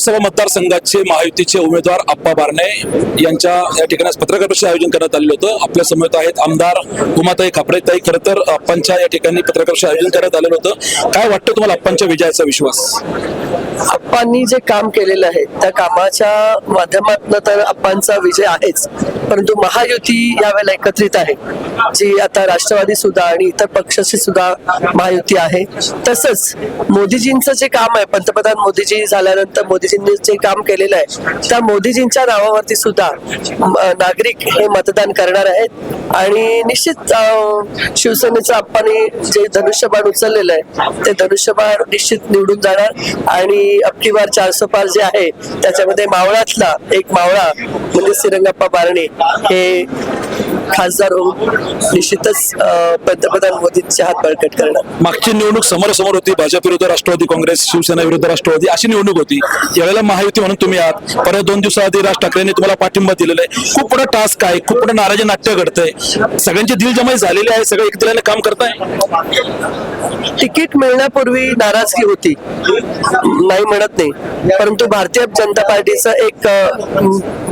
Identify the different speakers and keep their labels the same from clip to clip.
Speaker 1: लोकसभा मतदारसंघाचे महायुतीचे उमेदवार अप्पा बारणे यांच्या या ठिकाणी पत्रकार परिषद आयोजन करण्यात आलेलं होतं. आपल्यासमोर आहेत आमदार उमाताई खापरेताई खरं तर अप्पांच्या या ठिकाणी पत्रकार परिषद आयोजन करण्यात आलेलं होतं. काय वाटतं तुम्हाला अप्पांच्या विजयाचा विश्वास?
Speaker 2: अप्पांनी जे काम केलेलं आहे त्या कामाच्या माध्यमातून तर अप्पांचा विजय आहेच. परंतु महायुती यावेळेला एकत्रित आहे. जी आता राष्ट्रवादी सुद्धा आणि इतर पक्षाची सुद्धा महायुती आहे. तसंच मोदीजींचं जे काम आहे पंतप्रधान मोदीजी झाल्यानंतर मोदीजींनी जे काम केलेलं आहे त्या मोदीजींच्या नावावरती सुद्धा नागरिक हे मतदान करणार आहेत. आणि निश्चित शिवसेनेचं अप्पांनी जे धनुष्यबाण उचललेलं आहे ते धनुष्यबाण निश्चित निवडून जाणार. आणि अबकी बार चारसो पार जे आहे त्याच्यामध्ये मावळातला एक मावळा म्हणजे सिरंगप्पा बारणे हे खासदार होऊन निश्चितच पंतप्रधान मोदींचे हात बळकट करणार.
Speaker 1: मागची निवडणूक समोरासमोर होती भाजप विरुद्ध राष्ट्रवादी काँग्रेस शिवसेना विरुद्ध राष्ट्रवादी अशी निवडणूक होती. यावेळेला महायुती म्हणून तुम्ही आहात. परत दोन दिवसाआधी राज ठाकरेंनी तुम्हाला पाठिंबा दिलेला आहे. खूप मोठं टास्क आहे खूप मोठं नाराजी नाट्य घडतंय. सगळ्यांची दिल जमाई झालेली आहे सगळे एकत्रित काम करताय.
Speaker 2: तिकीट मिळण्यापूर्वी नाराजगी होती. नाही म्हणत नाही. परंतु भारतीय जनता पार्टीचं एक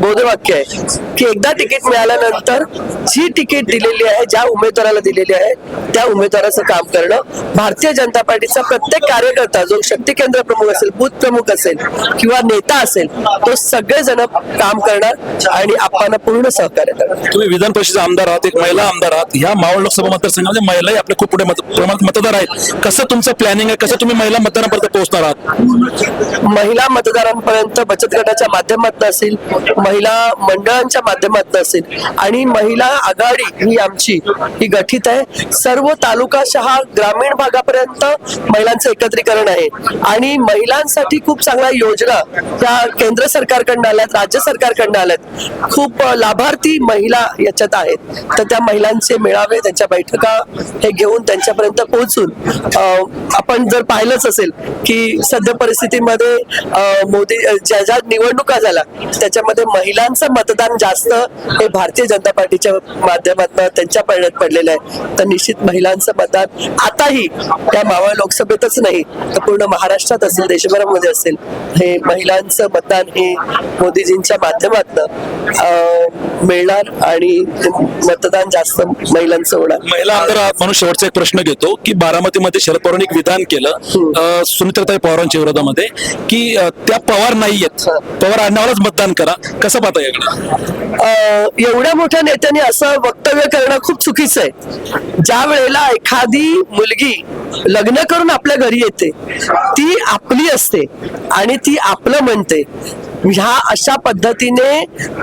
Speaker 2: बोधवाक्य आहे की एकदा तिकीट मिळाल्यानंतर जी तिकीट दिलेली आहे ज्या उमेदवाराला दिलेली आहे त्या उमेदवाराचं काम करणं भारतीय जनता पार्टीचा प्रत्येक कार्यकर्ता जो शक्ती केंद्र प्रमुख असेल बूथ प्रमुख असेल किंवा नेता असेल तो सगळेजण काम करणार आणि आपण पूर्ण सहकार्य करणार.
Speaker 1: तुम्ही विधान परिषदेचे आमदार आहात एक महिला आमदार आहात ह्या मावळ लोकसभा मतदारसंघामध्ये महिलाही आपले खूप पुढे प्रमाणात मतदार आहेत. कसं तुमचं प्लॅनिंग आहे? कसं तुम्ही महिला मतदारांपर्यंत पोहोचणार आहात?
Speaker 2: महिला मतदारांपर्यंत बचत गटाच्या माध्यमातून असेल महिला मंडळांच्या माध्यमातून असेल. आणि महिला आघाडी ही आमची ही गठीत आहे. सर्व तालुका शहा ग्रामीण भागापर्यंत महिलांचं एकत्रीकरण आहे. आणि महिलांसाठी खूप चांगल्या योजना त्या केंद्र सरकारकडनं आल्यात राज्य सरकारकडनं आल्यात. खूप लाभार्थी महिला याच्यात आहेत. तर त्या महिलांचे मेळावे त्यांच्या बैठका हे घेऊन त्यांच्यापर्यंत पोहोचून आपण जर पाहिलंच असेल की सध्या परिस्थितीमध्ये मोदी ज्या ज्या निवडणुका झाल्या त्याच्यामध्ये महिलांचं मतदान जास्त हे भारतीय जनता पार्टीच्या माध्यमातून त्यांच्या पडण्यात पडलेलं आहे. तर निश्चित महिलांचं मतदान आताही त्या मावळ लोकसभेतच नाही तर पूर्ण महाराष्ट्रात असेल देशभरामध्ये असेल हे महिलांचं मतदान हे मोदीजींच्या माध्यमातून मिळणार आणि मतदान जास्त महिलांचं होणार.
Speaker 1: महिला आमदार म्हणून शेवटचा एक प्रश्न घेतो की बारामतीमध्ये शरद पवारांनी एक विधान केलं अं, सुनित्राताई पवारांच्या विरोधामध्ये की त्या पवार नाहीयेत. पवार आडनावालाच मतदान करा. कसं पाहता याकडे?
Speaker 2: एवढ्या मोठ्या नेत्याने असं वक्तव्य करणं खूप चुकीचं आहे. ज्या वेळेला एखादी मुलगी लग्न करून आपल्या घरी येते ती आपली असते आणि ती आपलं म्हणते. ह्या अशा पद्धतीने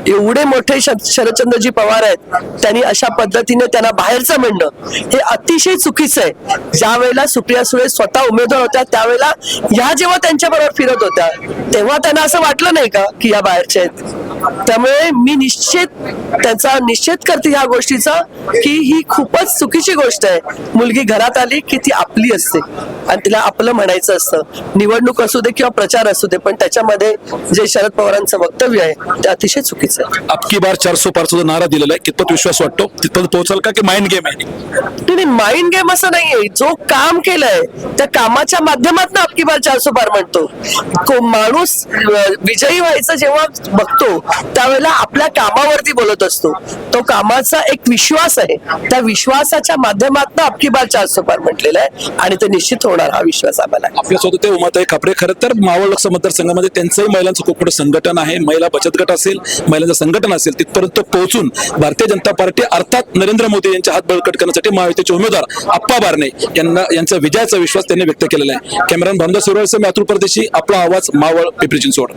Speaker 2: एवढे मोठे श- शरदचंद्रजी पवार आहेत त्यांनी अशा पद्धतीने त्यांना बाहेरचं म्हणणं हे अतिशय चुकीचं आहे. ज्या वेळेला सुप्रिया सुळे स्वतः उमेदवार होत्या त्यावेळेला ह्या जेव्हा त्यांच्या बरोबर फिरत होत्या तेव्हा त्यांना असं वाटलं नाही का की या बाहेरच्या आहेत? त्यामुळे मी निश्चित त्याचा निश्चित करते ह्या गोष्टीचा की ही खूपच चुकीची गोष्ट आहे. मुलगी घरात आली की ती आपली असते आणि तिला आपलं म्हणायचं असतं. निवडणूक असू दे किंवा प्रचार असू दे पण त्याच्यामध्ये जे शरद पवारांचं वक्तव्य आहे ते अतिशय चुकीचं आहे.
Speaker 1: अबकी बार चारसो पारचा नारा दिलेला आहे. कितपत विश्वास वाटतो? तिथपर्यंत पोहोचाल का की माइंड गेम आहे?
Speaker 2: नाही माइंड गेम असं नाहीये. जो काम केलंय त्या कामाच्या माध्यमातून अबकी बार चारसो पार म्हणतो. को- माणूस विजयी व्हायचं जेव्हा बघतो त्यावेळेला आपल्या कामावरती बोलत असतो. तो कामाचा एक विश्वास आहे. त्या विश्वासाच्या माध्यमातून अबकी बाल चारसो पार म्हटलेला आहे आणि ते निश्चित होणार हा विश्वास आम्हाला.
Speaker 1: आपल्यासोबत ते उमाताई खापरे. खरं तर मावळ लोकसभा मतदारसंघामध्ये त्यांचंही महिलांचं खूप मोठं संघटन आहे. महिला बचत गट असेल महिलांचं संघटन असेल तिथपर्यंत पोहोचून भारतीय जनता पार्टी अर्थात नरेंद्र मोदी यांच्या हात बळकट करण्यासाठी महायुतीचे उमेदवार अप्पा बारणे यांना यांचा विजयाचा विश्वास त्यांनी व्यक्त केलेला आहे. कॅमेरा भामदार सुरू मी अतुल परदेशी. आपला आवाज मावळ पिपरी चिंचवड.